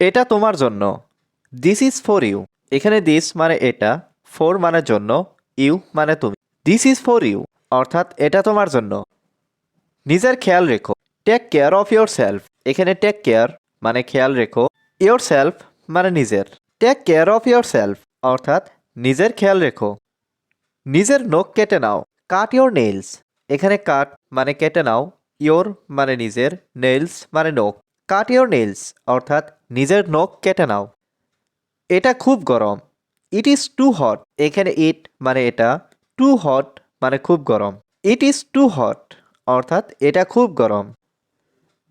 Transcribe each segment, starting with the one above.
এটা তোমার জন্য। দিস ইজ ফর ইউ এখানে দিস মানে এটা ফর মানে জন্য ইউ মানে তুমি। দিস ইজ ফর ইউ অর্থাৎ এটা তোমার জন্য। নিজের খেয়াল রেখো। Take care of yourself এখানে টেক কেয়ার মানে খেয়াল রেখো। ইয়োর সেলফ মানে নিজের। Take care of yourself অর্থাৎ নিজের খেয়াল রেখো। নিজের নখ কেটে নাও। কাট ইয়োর নেইলস এখানে কাট মানে কেটে নাও। ইয়োর মানে নিজের নেইলস মানে নখ। কাট ইয়োর নেইলস অর্থাৎ নিজের নখ কেটে নাও। এটা খুব গরম। ইট ইজ টু হট এখানে ইট মানে এটা। টু হট মানে খুব গরম। ইট ইজ টু হট অর্থাৎ এটা খুব গরম।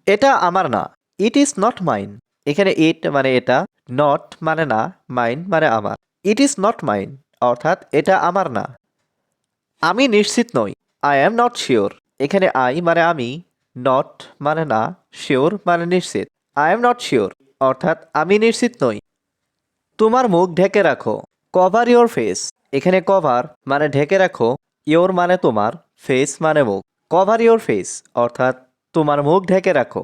এটা আমার না। ইট ইজ নট মাইন এখানে ইট মানে এটা। নট মানে না। মাইন মানে আমার। ইট ইজ নট মাইন অর্থাৎ এটা আমার না। আমি নিশ্চিত নই। আই অ্যাম নট শিওর এখানে আই মানে আমি। নট মানে না। শিওর মানে নিশ্চিত। আই এম নট শিওর অর্থাৎ আমি নিশ্চিত নই। তোমার মুখ ঢেকে রাখো। কভার ইওর ফেস এখানে কভার মানে ঢেকে রাখো। ইওর মানে তোমার ফেস মানে মুখ। কভার ইওর ফেস অর্থাৎ তোমার মুখ ঢেকে রাখো।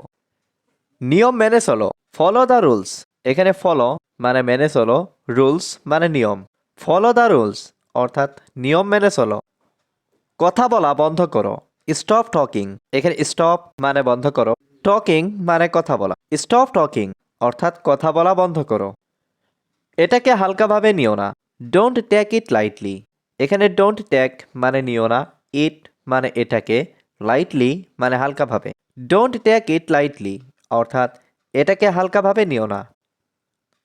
নিয়ম মেনে চলো। ফলো দ্য রুলস এখানে ফলো মানে মেনে চলো। রুলস মানে নিয়ম। ফলো দ্য রুলস অর্থাৎ নিয়ম মেনে চলো। কথা বলা বন্ধ করো। স্টপ টকিং এখানে স্টপ মানে বন্ধ করো। টকিং মানে কথা বলা। স্টপ টকিং অর্থাৎ কথা বলা বন্ধ করো। এটাকে হালকাভাবে নিও না। ডোন্ট ট্যাক ইট লাইটলি এখানে ডোন্ট টেক মানে নিও না ইট মানে এটাকে লাইটলি মানে হালকাভাবে। ডোন্ট ট্যাক ইট লাইটলি অর্থাৎ এটাকে হালকাভাবে নিও না।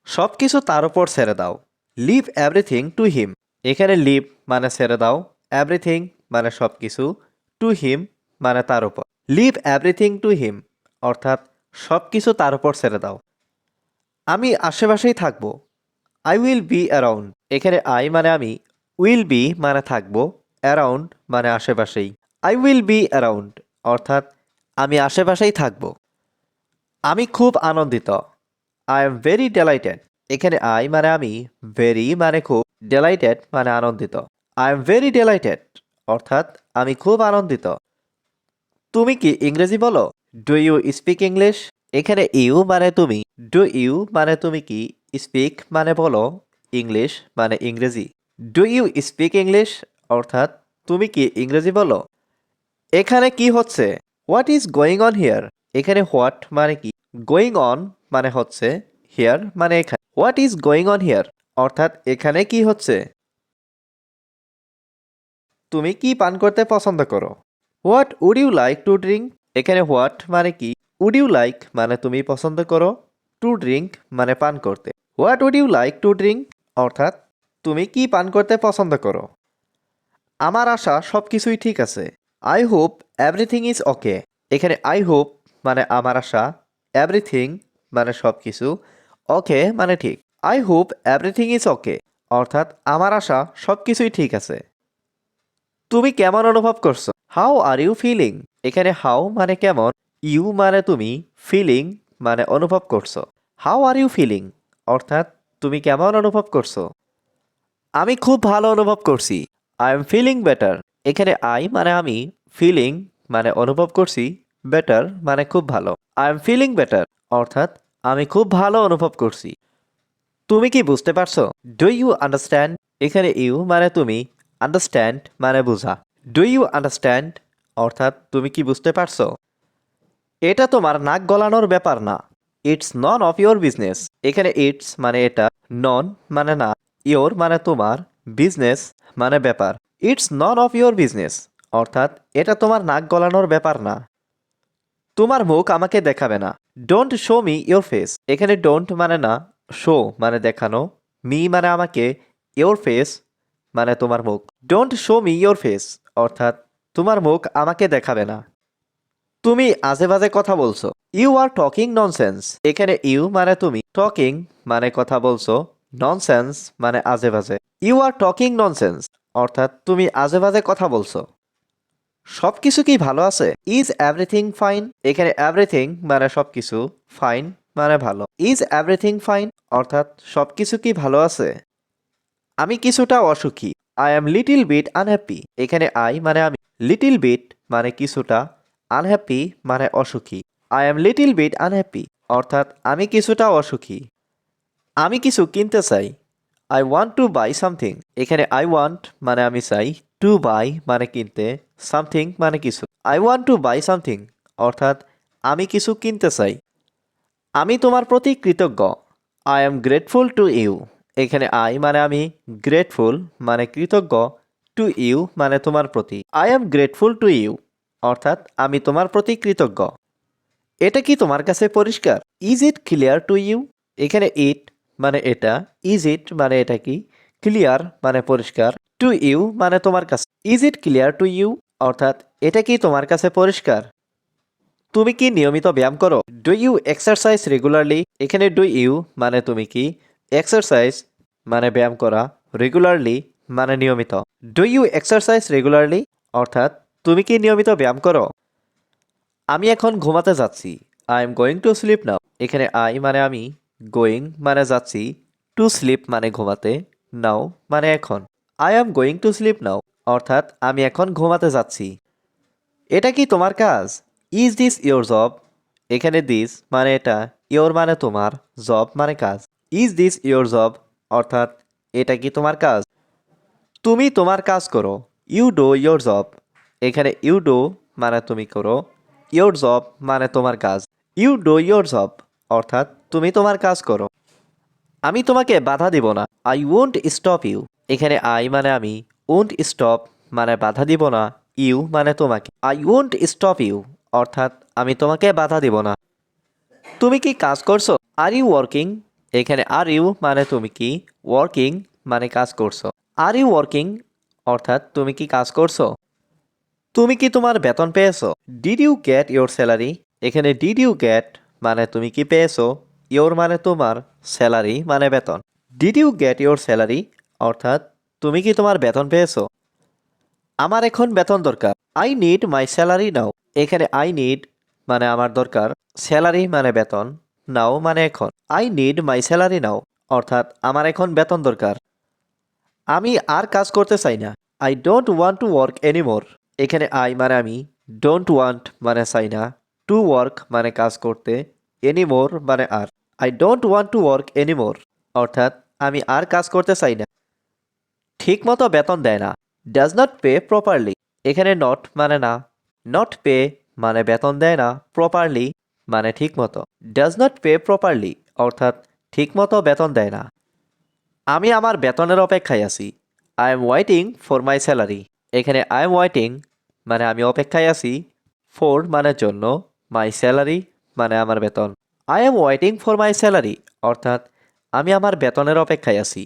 সব কিছু তার উপর ছেড়ে দাও। লিভ এভরিথিং টু হিম এখানে লিভ মানে ছেড়ে দাও এভরিথিং মানে সব কিছু টু হিম মানে তার উপর। লিভ এভরিথিং টু হিম অর্থাৎ সব কিছু তার উপর ছেড়ে দাও। আমি আশেপাশেই থাকব। আই উইল বি অ্যারাউন্ড এখানে আই মানে আমি উইল বি মানে থাকব অ্যারাউন্ড মানে আশেপাশেই। আই উইল বি অ্যারাউন্ড অর্থাৎ আমি আশেপাশেই থাকব। আমি খুব আনন্দিত। আই এম ভেরি ডেলাইটেড এখানে আই মানে আমি ভেরি মানে খুব ডেলাইটেড মানে আনন্দিত। আই এম ভেরি ডেলাইটেড অর্থাৎ আমি খুব আনন্দিত। তুমি কি ইংরেজি বলো? ডু ইউ স্পিক ইংলিশ এখানে ইউ মানে তুমি, ডু ইউ মানে তুমি কি, স্পিক মানে বলো, ইংলিশ মানে ইংরেজি। Do you speak English? অর্থাৎ তুমি কি ইংরেজি বলো? এখানে কি হচ্ছে? What is going on here এখানে হোয়াট মানে কি? গোয়িং অন মানে হচ্ছে হিয়ার মানে এখানে। What is going on here অর্থাৎ এখানে কি হচ্ছে? তুমি কি পান করতে পছন্দ করো? What would you like to drink এখানে হোয়াট মানে কি? উড ইউ লাইক মানে তুমি পছন্দ করো টু ড্রিঙ্ক মানে পান করতে। What would you like to drink অর্থাৎ, তুমি কি পান করতে পছন্দ করো? আমার আশা সব কিছুই ঠিক আছে। I hope everything is okay এখানে আই হোপ মানে আমার আশা এভরিথিং মানে সব কিছু ওকে মানে ঠিক। I hope everything is okay অর্থাৎ, আমার আশা সব কিছুই ঠিক আছে। তুমি কেমন অনুভব করছ? হাউ আর ইউ ফিলিং এখানে হাউ মানে কেমন? ইউ মানে তুমি ফিলিং মানে অনুভব করছ। হাউ আর ইউ ফিলিং অর্থাৎ তুমি কেমন অনুভব করছ? আমি খুব ভালো অনুভব করছি। আই এম ফিলিং বেটার এখানে আই মানে আমি ফিলিং মানে অনুভব করছি। বেটার মানে খুব ভালো। আই এম ফিলিং বেটার অর্থাৎ আমি খুব ভালো অনুভব করছি। তুমি কি বুঝতে পারছ? ডু ইউ আন্ডারস্ট্যান্ড এখানে ইউ মানে তুমি আন্ডারস্ট্যান্ড মানে বোঝা। ডু ইউ আন্ডারস্ট্যান্ড অর্থাৎ তুমি কি বুঝতে পারছ? এটা তোমার নাক গলানোর ব্যাপার না। It's none of your business এখানে ইটস মানে এটা নন মানে না ইয়োর মানে তোমার বিজনেস মানে ব্যাপার। It's none of your business অর্থাৎ এটা তোমার নাক গলানোর ব্যাপার না। তোমার মুখ আমাকে দেখাবে না। Don't show me your face এখানে ডোন্ট মানে না শো মানে দেখানো মি মানে আমাকে ইয়োর ফেস মানে তোমার মুখ। Don't show me your face অর্থাৎ তোমার মুখ আমাকে দেখাবে না। তুমি আজে বাজে কথা বলছো। ইউ আর টকিং ননসেন্স এখানে ইউ মানে তুমি। টকিং মানে কথা বলছো। ননসেন্স মানে আজে বাজে। ইউ আর টকিং ননসেন্স অর্থাৎ তুমি আজে বাজে কথা বলছো। সব কিছু কি ভালো আছে? ইজ এভরিথিং ফাইন এখানে এভরিথিং মানে সব কিছু ফাইন মানে ভালো। ইজ এভরিথিং ফাইন অর্থাৎ সব কিছু কি ভালো আছে? আমি কিছুটা অসুখী। I am little bit unhappy এখানে আই মানে আমি। লিটিল বিট মানে কিছুটা আনহ্যাপি মানে অসুখী। I am little bit unhappy অর্থাৎ আমি কিছুটা অসুখী। আমি কিছু কিনতে চাই। I want to buy something এখানে আই ওয়ান্ট মানে আমি চাই টু বাই মানে কিনতে সামথিং মানে কিছু। I want to buy something অর্থাৎ আমি কিছু কিনতে চাই। আমি তোমার প্রতি কৃতজ্ঞ। I am grateful to you এখানে আই মানে আমি গ্রেটফুল মানে কৃতজ্ঞ। টু ইউ মানে তোমার প্রতি। I am grateful to you অর্থাৎ আমি তোমার প্রতি কৃতজ্ঞ। এটা কি তোমার কাছে পরিষ্কার? Is it clear to you এখানে ইট মানে এটা ইজ ইট মানে এটা কি? ক্লিয়ার মানে পরিষ্কার। টু ইউ মানে তোমার কাছে। Is it clear to you অর্থাৎ এটা কি তোমার কাছে পরিষ্কার? তুমি কি নিয়মিত ব্যায়াম করো? ডু ইউ এক্সারসাইজ রেগুলারলি এখানে ডু ইউ মানে তুমি কি? এক্সারসাইজ মানে ব্যায়াম করা। রেগুলারলি মানে নিয়মিত। ডু ইউ এক্সারসাইজ রেগুলারলি অর্থাৎ তুমি কি নিয়মিত ব্যায়াম করো? আমি এখন ঘুমাতে যাচ্ছি। I am going to sleep now এখানে আই মানে আমি গোয়িং মানে যাচ্ছি টু স্লিপ মানে ঘুমাতে নাও মানে এখন। I am going to sleep now অর্থাৎ আমি এখন ঘুমাতে যাচ্ছি। এটা কি তোমার কাজ? ইজ দিস ইয়োর জব এখানে দিস মানে এটা ইয়োর মানে তোমার জব মানে কাজ। ইজ দিস ইয়োর জব অর্থাৎ এটা কি তোমার কাজ? তুমি তোমার কাজ করো। ইউ ডো ইয়োর জব এখানে ইউ ডো মানে তুমি করো ইয়োর জব মানে তোমার কাজ। ইউ ডো ইয়োর জব অর্থাৎ তুমি তোমার কাজ করো। আমি তোমাকে বাধা দিব না আই ওন্ট স্টপ ইউ এখানে আই মানে আমি ওন্ট স্টপ মানে বাধা দিব না ইউ মানে তোমাকে। আই ওন্ট স্টপ ইউ অর্থাৎ আমি তোমাকে বাধা দিব না। তুমি কি কাজ করছ? আর ইউ ওয়ার্কিং এখানে আর ইউ মানে তুমি কি? ওয়ার্কিং মানে কাজ করছ। আর ইউ ওয়ার্কিং অর্থাৎ তুমি কি কাজ করছ? তুমি কি তোমার বেতন পেয়েছ? Did you get your salary এখানে ডিড ইউ গেট মানে তুমি কি পেয়েছ? ইয়োর মানে তোমার স্যালারি মানে বেতন। Did you get your salary অর্থাৎ তুমি কি তোমার বেতন পেয়েছ? আমার এখন বেতন দরকার। I need my salary now এখানে আই নিড মানে আমার দরকার। স্যালারি মানে বেতন। নাও মানে এখন। I need my salary now অর্থাৎ আমার এখন বেতন দরকার। আমি আর কাজ করতে চাই না। I don't want to work anymore এখানে আই মানে আমি ডোন্ট ওয়ান্ট মানে চাই না টু ওয়ার্ক মানে কাজ করতে এনিমোর মানে আর। I don't want to work anymore অর্থাৎ আমি আর কাজ করতে চাই না। ঠিকমতো বেতন দেয় না ডাজ নট পে প্রপারলি এখানে নট মানে না। নট পে মানে বেতন দেয় না প্রপারলি মানে ঠিকমতো। ডাজ নট পে প্রপারলি অর্থাৎ ঠিকমতো বেতন দেয় না। আমি আমার বেতনের অপেক্ষায় আছি। I am waiting for my salary এখানে আই এম ওয়াইটিং মানে আমি অপেক্ষায় আছি ফোর মানে জন্য মাই স্যালারি মানে আমার বেতন। I am waiting for my salary অর্থাৎ আমি আমার বেতনের অপেক্ষায় আছি।